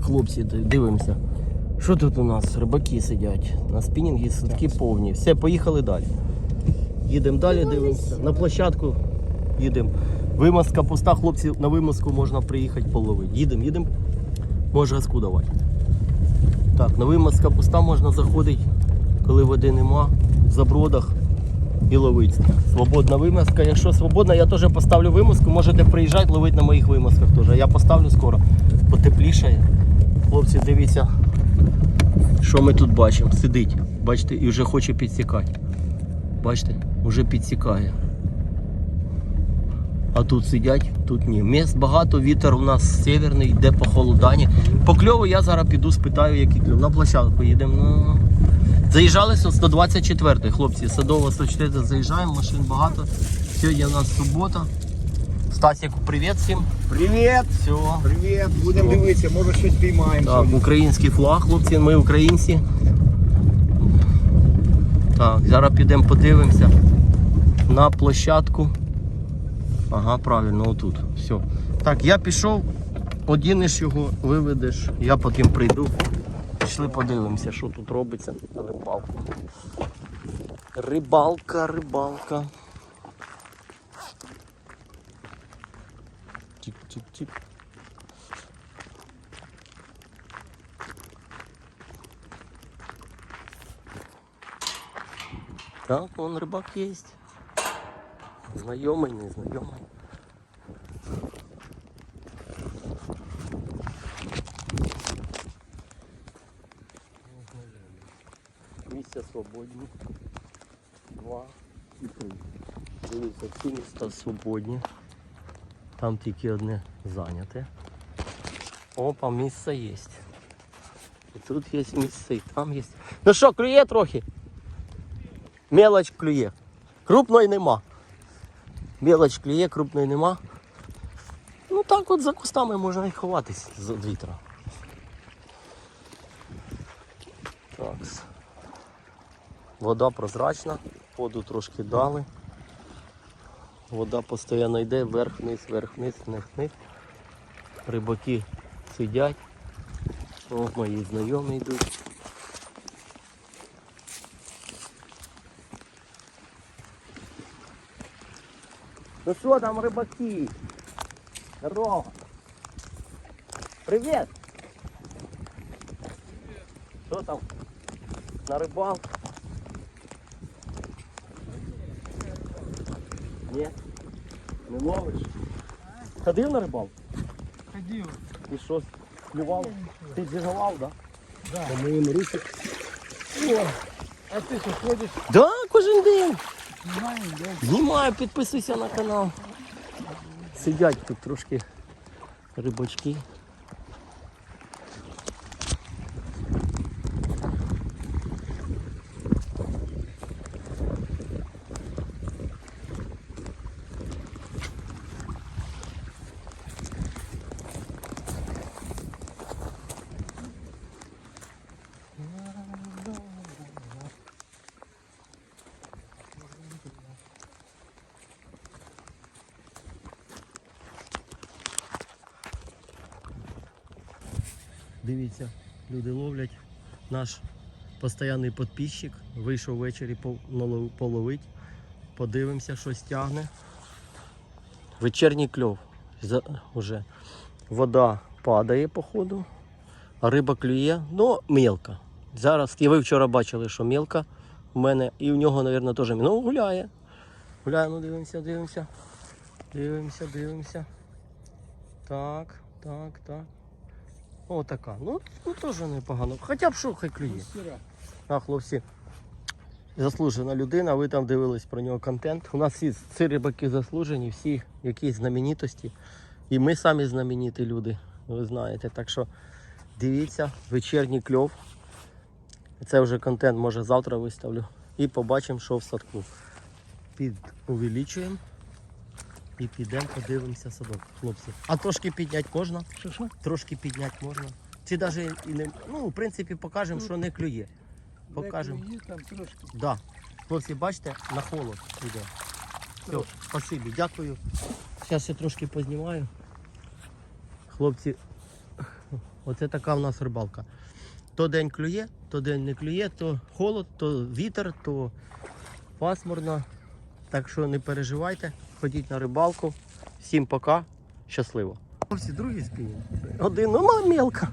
Хлопці, дивимося. Що тут у нас? Рибаки сидять. На спінінгі сутки повні. Все, поїхали далі. Їдемо далі, дивимося. На площадку їдемо. Вимазка пуста, хлопці, на вимазку можна приїхати половити. Їдемо, їдемо. Може газку давати. Так, на вимазка пуста можна заходити, коли води нема, в забродах і ловити. Свободна вимазка. Якщо свободна, я теж поставлю вимазку, можете приїжджати ловити на моїх вимазках теж. Я поставлю скоро, потеплішає. Хлопці, дивіться, що ми тут бачимо. Сидить, бачите, і вже хоче підсікати. Бачите, вже підсікає. А тут сидять, тут ні. Міст багато, вітер у нас северний, йде по холодані. Покльову я зараз піду спитаю, який кльов. На площадку їдемо. Ну, Заїжджали со 124 хлопці, садово 104 заїжджаємо, машин багато. Сьогодні у нас субота. Стасіку, привіт всім. Привіт! Все. Привіт! Будемо дивитися, може щось піймаємо. Так, український флаг, хлопці, ми українці. Так, зараз підемо подивимося на площадку. Ага, правильно, отут. Все. Так, я пішов, одінеш його, виведеш, я потім прийду. Пішли подивимося, що тут робиться. Рибалка. Рибалка, рибалка. Тік-тік-тік. Так, вон рыбак есть. Знайомий, незнайомий. Місця свободні. Два і три. Дивіться, всі міста свободні. Там тільки одне зайняте. Опа, місце є. І тут є місце, і там є. Ну що, клює трохи? Мелоч клює. Крупної нема. Мелоч клює, крупної нема. Ну так от за кустами можна і ховатись з вітра. Так. Вода прозрачна, воду трошки дали. Вода постійно йде вверх-вниз, вверх-вниз, вниз-вниз. Рибаки сидять. О, мої знайомі йдуть. Ну що там рибаки? Здорово. Привіт. Що там? На рибалку? Ні? Не ловиш? Ходив на рибалку? Ходив. І що? Клював? Ти зігавав, так? Да. По моїм рисі. О, а ти що ходиш? Да, кожен день. Снимаем, да? Знімаю, підписуйся на канал. Сидять тут трошки рибачки. Дивіться, люди ловлять. Наш постійний підписчик вийшов ввечері половить. Подивимося, що стягне. Вечірній кльов. За, уже. Вода падає, походу, а риба клює, ну мелка. Зараз, і ви вчора бачили, що мелка у мене, і в нього, мабуть, теж ну, гуляє. Гуляє, ну дивимося, дивимося. Дивимося, дивимося. Так, так, так. О, така. Ну, ну теж непогано. Хоча б що хай клює. А, хлопці, заслужена людина, ви там дивились про нього контент. У нас всі ці рибаки заслужені, всі якісь знаменитості. І ми самі знамениті люди, ви знаєте. Так що дивіться, вечірній кльов. Це вже контент, може завтра виставлю. І побачимо, що в садку. Під увеличуємо і підемо подивимося садок, хлопці. А трошки підняти можна? Что, что? Трошки підняти можна. Ці навіть і не. Ну, в принципі, покажемо, що не клює. Покажемо. Дай клюи там трошки. Да. Хлопці, бачите, на холод йде. Все, спасибі, дякую. Зараз я трошки познімаю. Хлопці Оце така в нас рибалка. То день клює, то день не клює, то холод, то вітер, то пасмурно. Так що не переживайте, ходіть на рибалку. Всім пока, щасливо. Всі другий спінінг. Один, ну мала мелка.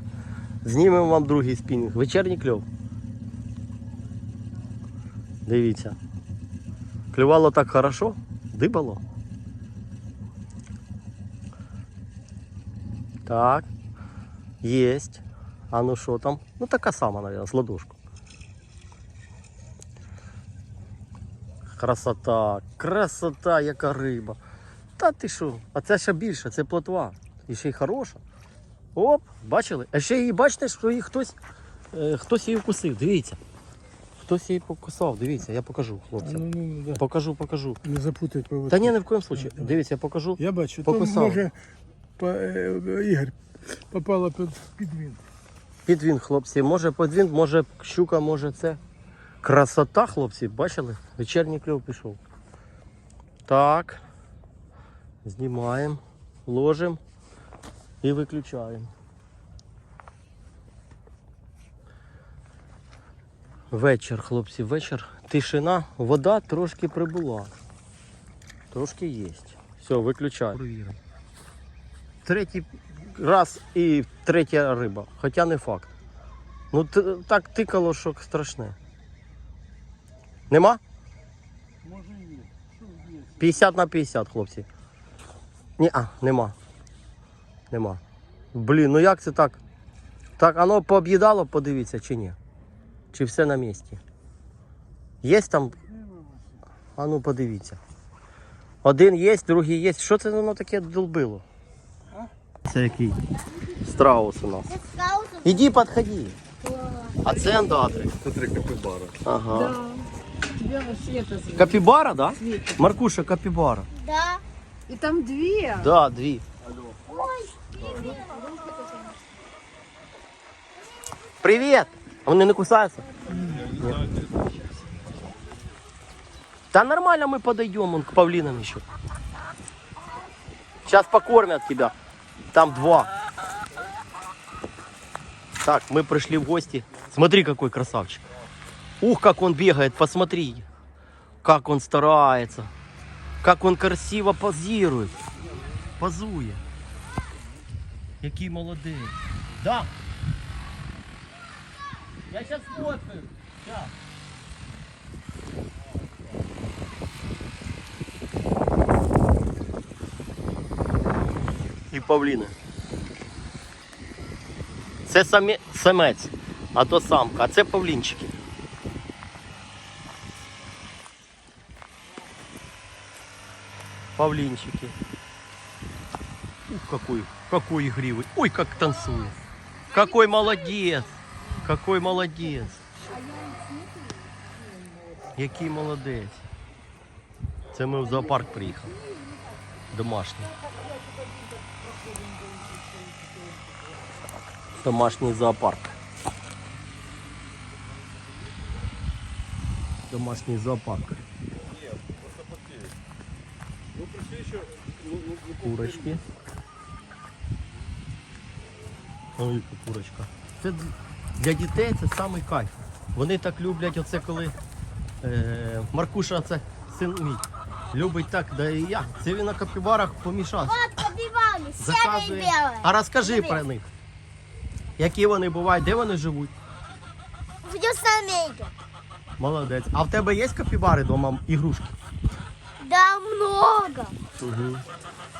Знімемо вам другий спінінг. Вечірній кльов. Дивіться. Клювало так хорошо, дибало. Так. Єсть. А ну що там? Ну така сама, наверное, з ладошку. Красота, красота, яка риба. Та ти що? А це ще більше, це плотва. І ще й хороша. Оп, бачили? А ще її бачите, що її хтось, е, хтось її вкусив. Дивіться. Хтось її покусав, дивіться, я покажу, хлопцям. ну, ну, да. Покажу, покажу. Не запутать поводки. Та ні, ні в коєму случаю. Дивіться, я покажу. Я бачу, Покусав. може по, е, Ігор попало під, під він. Підвін, хлопці. Може подвін, може щука, може це. Красота, хлопці, бачили? Вечірній кльов пішов. Так. Знімаємо, ложимо і виключаємо. Вечір, хлопці, вечір. Тишина, вода трошки прибула. Трошки є. Все, виключаю. Провіримо. Третій раз і третя риба, хоча не факт. Ну так тикало, що страшне. Нема? Може є. Що є? 50 на 50, хлопці. Ні, а, нема. Нема. Блін, ну як це так? Так, воно пооб'їдало, подивіться, чи ні? Чи все на місці? Є там? А ну подивіться. Один є, другий є. Що це воно таке долбило? Це який? Страус у нас. Іди підходи. А це андатри. Це три капібара. Ага. Да. Тебя вообще это зовут. Капібара, да? Светик. Маркуша, капібара. Да. И там две. Да, дві. Привіт! А Вони не кусаються? Ні. Та нормально мы подойдем, он к павлинам еще. Сейчас покормят тебя. Там два. Так, мы пришли в гости. Смотри, какой красавчик. Ух, как он бегает, посмотри. Как он старается. Как он красиво позирует. Позує. Який молодець. Да. Я сейчас фоткаю. Щас. І павліни. Це самі... самець, а то самка, а це павлінчики. Павлинчики. Ух, какой, какой игривый. Ой, как танцует. Какой молодец. Какой молодец. Який молодець. Це ми в зоопарк приїхали. Домашній. Домашній зоопарк. Домашній зоопарк. Курочки. Ой, яка курочка. Це для дітей це самий кайф. Вони так люблять оце коли е, Маркуша, це син мій. Любить так, да і я. Це він на капібарах помішав. Вот капибары, серые и Заказує. белые. А розкажи Привіт. про них. Які вони бувають, де вони живуть? В Южной Америке. Молодець. А в тебе є капібари вдома ігрушки? Да, много. Угу.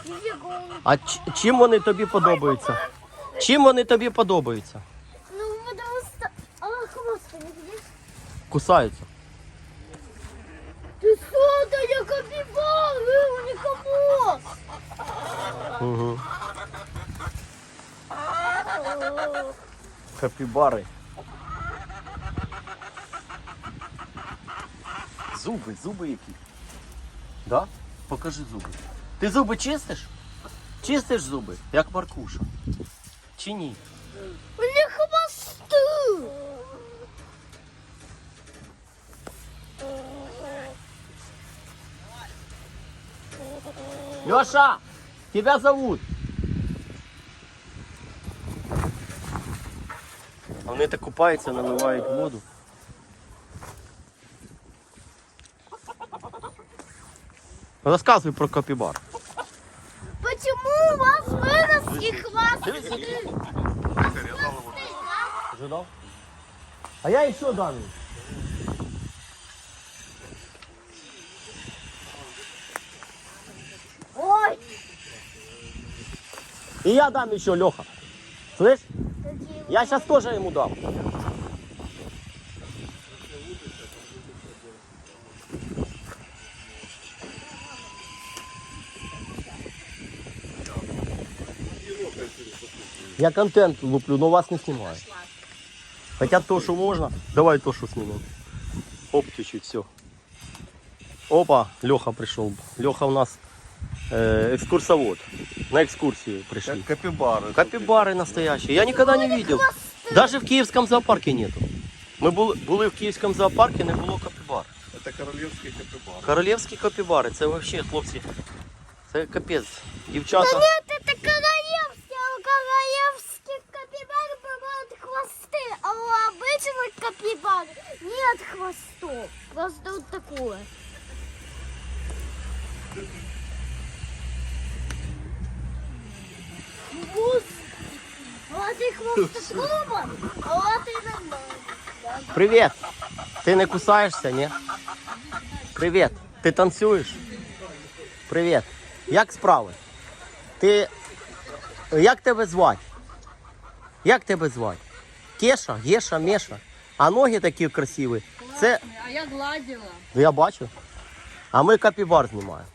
Нифига. А ч- чим вони тобі подобаються? Чим вони тобі подобаються? Ну, потому что... А хвост не видишь? Кусаються. Ты что, это не капибары, у них хвост. Угу. Капібари. Зуби, зуби які. Да? Покажи зуби. Ти зуби чистиш? Чистиш зуби, як Маркуша. Чи ні? У них хвосты. Леша, тебя зовут. А вони так купаються, наливають воду. Розказуй про капібар. Почему у вас вырос и хвост? Ожидал? А я еще дам. Ой, И я дам еще, Леха. Слышь? Я сейчас тоже ему дам. Я контент луплю, но вас не снимаю. Хотя то, что можно, давай то, что снимем. Оп, чуть-чуть, все. Опа, Леха пришел. Леха у нас э, экскурсовод. На экскурсию пришли. Капібари. Капибары настоящие. Я никогда не видел. Даже в Киевском зоопарке нету. Ми були, були в Київському зоопарку, не було капібар. Це королівський капібар. Королівські капібари, це взагалі, хлопці, це капець. Дівчата. Капибар нет хвостов. Просто вот такое. Вот и хвост клуба, а вот и нормально. Привіт! Ти не кусаєшся, ні? Привіт! Ти танцюєш? Привіт! Як справи? Ти. Як тебе звати? Як тебе звати? Кеша, Геша, Меша. А ноги такі красиві. Це... А я гладила. Ну, я бачу. А ми капібар знімаємо.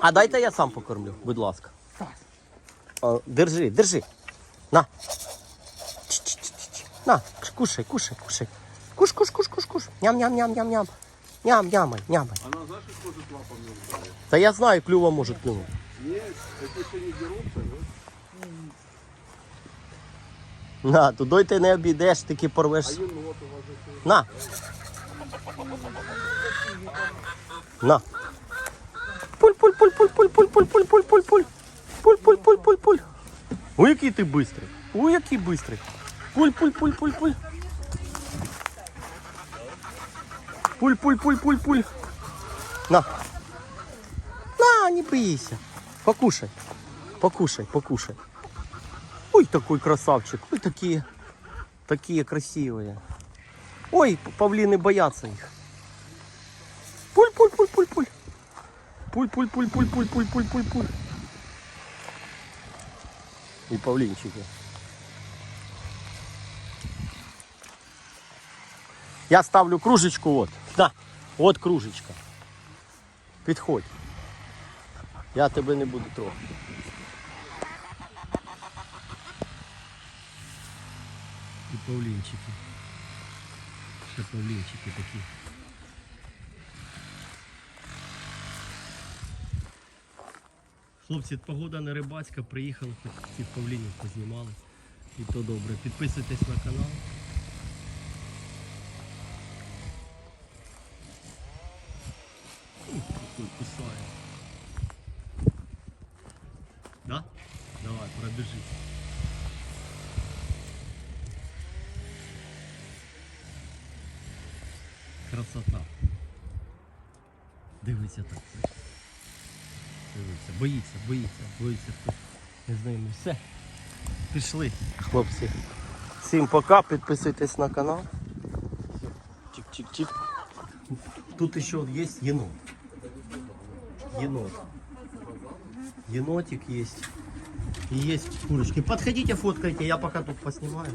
А дайте я сам покормлю, будь ласка. Держи, держи. На. На, кушай, кушай, кушай. Куш, куш, куш, куш, куш. Ням-ням-ням-ням-ням. Ням-нямай, нямай. Она знаешь, может лапами ударить? Да я знаю, клювом может клюнуть. Нет, это ще не дерутся, да? На, туди ти не обійдеш, тільки порвеш. На. На. Пуль, пуль, пуль, пуль, пуль, пуль, пуль, пуль, пуль, пуль, пуль. Пуль, пуль, пуль, пуль, пуль. Ой, який ти бистрий. Ой, який бистрий. Пуль, пуль, пуль, пуль, пуль. Пуль, пуль, пуль, пуль, пуль. На. На, не боися. Покушай. Покушай, покушай. Ой, такой красавчик. Ой, такие. Такие красивые. Ой, павлины боятся их. Пуль, пуль, пуль, пуль, пуль. Пуль, пуль, пуль, пуль, пуль, пуль, пуль, пуль, пуль. И павлинчики. Я ставлю кружечку вот. Да, от кружечка. Підходь. Я тебе не буду трогати. Павлінчики. Ще павлінчики такі. Хлопці, погода не рибацька, приїхали, хоч цих павлінів познімали. І то добре. Підписуйтесь на канал. боїться, боїться хтось. Не знаю, ми все. Пішли, хлопці. Всім пока, підписуйтесь на канал. Чик-чик-чик. Тут еще есть енот. Енот. Енотик есть. И есть курочки. Подходите, фоткайте, я пока тут поснимаю.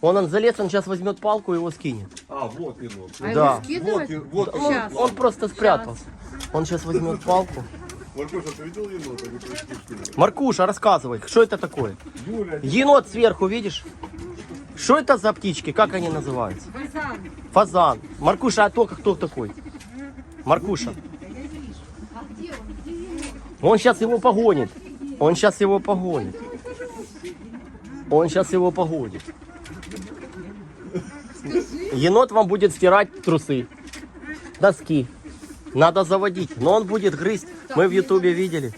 Он, он залез, он сейчас возьмет палку и его скинет. А, вот енот. А Да. его скидывать? Вот, и- вот Он, Щас. он просто спрятался. Он сейчас возьмет палку. Маркуша, ты видел енота? Нему. Маркуша, рассказывай, что это такое? Енот сверху, видишь? Что это за птички? Как они называются? Фазан. Фазан. Маркуша, а только кто такой? Маркуша. Он сейчас его погонит. Он сейчас его погонит. Он сейчас его погонит. Енот вам будет стирать трусы, доски. Надо заводить, но он будет грызть. Мы в ютубе видели.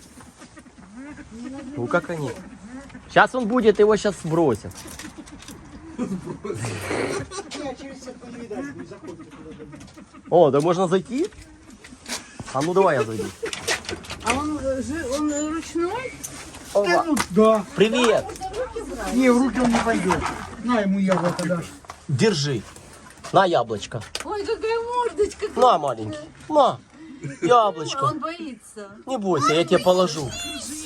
Ну как они? Сейчас он будет, его сейчас сбросят. О, да можно зайти? А ну давай я зайду. А он, э, он э, ручной? Да, ну, да. Привет! Не, в руки он не пойдет. На ему яблоко дашь. Держи. На яблочко Ой, какая мордочка. На, маленький. На. Яблочко. Он боится. Не бойся, я тебе положу.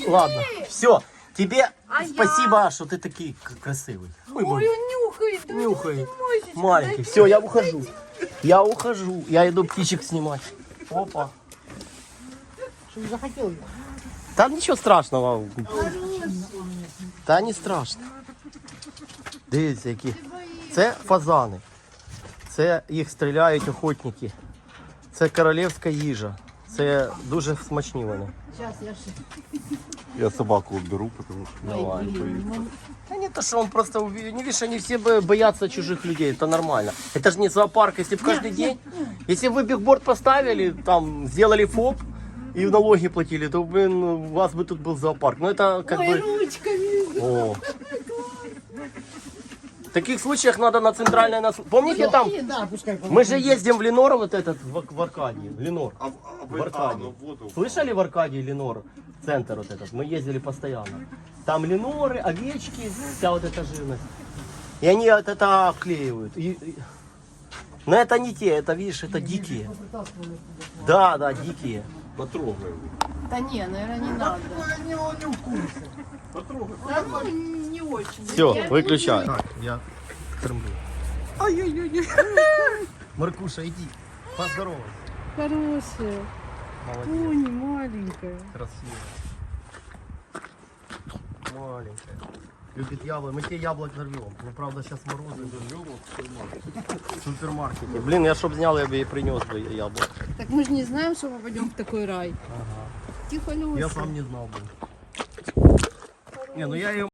Ладно, все. Тебе А я? спасибо, что ты такой к- красивый. Ой, Ой, мой, он нюхает. Да нюхает. Мосечка, Маленький. Все, я ухожу. Я ухожу. Я иду птичек снимать. Опа. Что не захотел? Та нічого страшного. Та не страшно. Дивіться, які. Це фазани. Це їх стріляють охотники. Це королівська їжа. Це дуже смачні вони. Я собаку уберу, потому что Давай. боится. Да не то, что он просто уви- не видишь, они все бо- боятся чужих людей, это нормально. Это же не зоопарк, если бы каждый день, если бы вы бигборд поставили, там, сделали ФОП и налоги платили, то, блин, у вас бы тут был зоопарк. Но это как Ой, бы... ручками. О. В таких случаях надо на центральное... нас- Помните там, Да, пускай. мы же ездим в Ленор вот этот, в, в Аркадии, Ленор. А, в- а, В Аркадии. ну, воду. Слышали в Аркадии Ленор? Центр вот этот. Мы ездили постоянно. Там леноры, овечки, вся вот эта живность. И они вот это обклеивают. И- и- Но это не те, это, видишь, это дикие. Да, да, дикие. Потрогай. Да не, наверное, не надо. Не, он не в курсе. Потрогай. Да ну, не очень. Все, выключай. Так, я кормлю. Ай-яй-яй. Маркуша, иди. Поздоровайся. Хорошая. Молодец. Пони маленькая. Красиво. Маленькая. Любит яблок. Мы тебе яблок нарвем. Ну, правда, сейчас морозы. В супермаркете. Блин, я чтоб снял, я бы ей принес бы яблок. Так мы же не знаем, что попадем в такой рай. Тихо, Люся. Я сам не знал бы. Не, ну я ее